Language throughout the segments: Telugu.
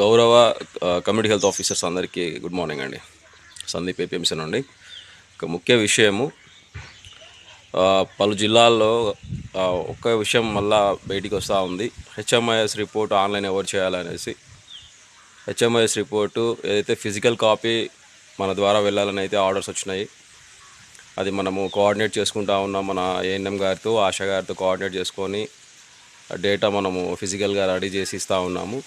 గౌరవ కమ్యూనిటీ హెల్త్ ఆఫీసర్స్ అందరికీ గుడ్ మార్నింగ్ అండి. సందీప్ ఏపీఎంసీ నుండి. ఒక ముఖ్య విషయము పలు జిల్లాల్లో ఒక్క విషయం మళ్ళా బయటికి వస్తూ ఉంది. హెచ్ఎంఐఎస్ రిపోర్ట్ ఆన్లైన్ ఎవరు చేయాలనేసి. హెచ్ఎంఐఎస్ రిపోర్టు ఏదైతే ఫిజికల్ కాపీ మన ద్వారా వెళ్ళాలని అయితే ఆర్డర్స్ వచ్చినాయి. అది మనము కోఆర్డినేట్ చేసుకుంటా ఉన్నాం మన ఏఎన్ఎం గారితో ఆశా గారితో కోఆర్డినేట్ చేసుకొని డేటా మనము ఫిజికల్గా రెడీ చేసి ఇస్తూ ఉన్నాము.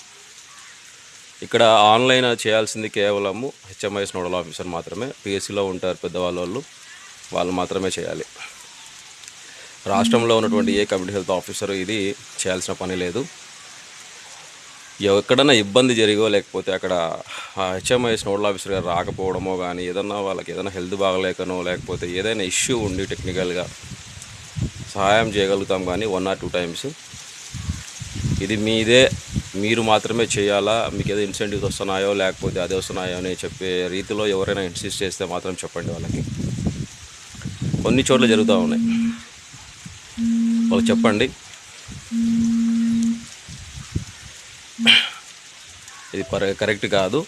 ఇక్కడ ఆన్లైన్ చేయాల్సింది కేవలము హెచ్ఎంఐఎస్ నోడల్ ఆఫీసర్ మాత్రమే. పిఎస్సిలో ఉంటారు పెద్దవాళ్ళు వాళ్ళు వాళ్ళు మాత్రమే చేయాలి. రాష్ట్రంలో ఉన్నటువంటి ఏ కమ్యూనిటీ హెల్త్ ఆఫీసర్ ఇది చేయాల్సిన పని లేదు. ఎక్కడైనా ఇబ్బంది జరిగో లేకపోతే అక్కడ హెచ్ఎంఐఎస్ నోడల్ ఆఫీసర్ గారు రాకపోవడమో కానీ ఏదన్నా వాళ్ళకి ఏదైనా హెల్త్ బాగలేకనో లేకపోతే ఏదైనా ఇష్యూ ఉండి టెక్నికల్గా సహాయం చేయగలుగుతాం కానీ వన్ ఆర్ టూ టైమ్స్. ఇది మీదే మీరు మాత్రమే చేయాలా? మీకు ఏదో ఇన్సెంటివ్స్ వస్తున్నాయో లేకపోతే అదే వస్తున్నాయో అని చెప్పే రీతిలో ఎవరైనా ఇన్సిస్ట్ చేస్తే మాత్రం చెప్పండి వాళ్ళకి. కొన్ని చోట్ల జరుగుతూ ఉన్నాయి. వాళ్ళు చెప్పండి. ఇది పర కరెక్ట్ కాదు.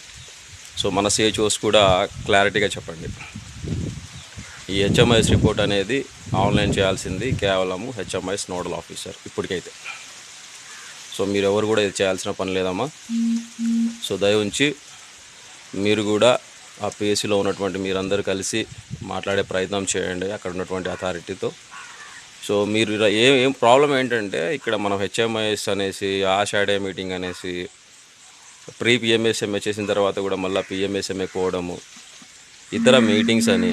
సో మన సిహెచ్ఓస్ కూడా క్లారిటీగా చెప్పండి. ఈ హెచ్ఎంఐఎస్ రిపోర్ట్ అనేది ఆన్లైన్ చేయాల్సింది కేవలము హెచ్ఎంఐఎస్ నోడల్ ఆఫీసర్ ఇప్పటికైతే. సో మీరు ఎవరు కూడా ఇది చేయాల్సిన పని లేదమ్మా. సో దయ ఉంచి మీరు కూడా ఆ పిఎస్సిలో ఉన్నటువంటి మీరందరూ కలిసి మాట్లాడే ప్రయత్నం చేయండి అక్కడ ఉన్నటువంటి అథారిటీతో సో మీరు ఇలా ఏం ఏం ప్రాబ్లం ఏంటంటే ఇక్కడ మనం హెచ్ఎంఐఎస్ అనేసి ఆషాడే మీటింగ్ అనేసి ప్రీ పిఎంఎస్ఎంఏ చేసిన తర్వాత కూడా మళ్ళీ పిఎంఎస్ఎంఏ పోవడము ఇతర మీటింగ్స్ అని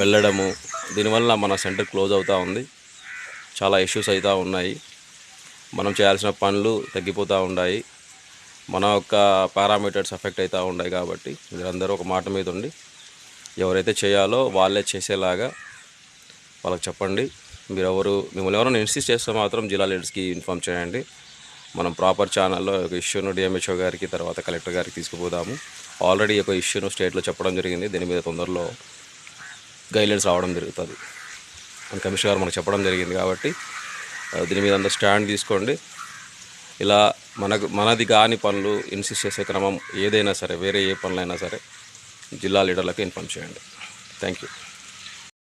వెళ్ళడము దీనివల్ల మన సెంటర్ క్లోజ్ అవుతూ ఉంది. చాలా ఇష్యూస్ అవుతూ ఉన్నాయి. మనం చేయాల్సిన పనులు తగ్గిపోతూ ఉన్నాయి మన యొక్క పారామీటర్స్ ఎఫెక్ట్ అవుతూ ఉన్నాయి కాబట్టి మీరందరూ ఒక మాట మీద ఉండి ఎవరైతే చేయాలో వాళ్ళే చేసేలాగా వాళ్ళకి చెప్పండి. మీరు ఎవరు మిమ్మల్ని ఎవరైనా ఇన్సిస్ట్ చేస్తే మాత్రం జిల్లా లీడర్స్కి ఇన్ఫామ్ చేయండి. మనం ప్రాపర్ ఛానల్లో ఒక ఇష్యూను డిఎంహెచ్ఓ గారికి తర్వాత కలెక్టర్ గారికి తీసుకుపోదాము. ఆల్రెడీ ఒక ఇష్యూను స్టేట్లో చెప్పడం జరిగింది. దీని మీద తొందరలో గైడ్లైన్స్ రావడం జరుగుతుంది. అని కమిషనర్ గారు మనకు చెప్పడం జరిగింది కాబట్టి దీని మీద అంతా స్టాండ్ తీసుకోండి. ఇలా మనకు మనది కాని పనులు ఇన్సిస్ట్ చేసే క్రమం ఏదైనా సరే వేరే ఏ పనులైనా సరే జిల్లా లీడర్లకు ఇన్ఫామ్ చేయండి. Thank you.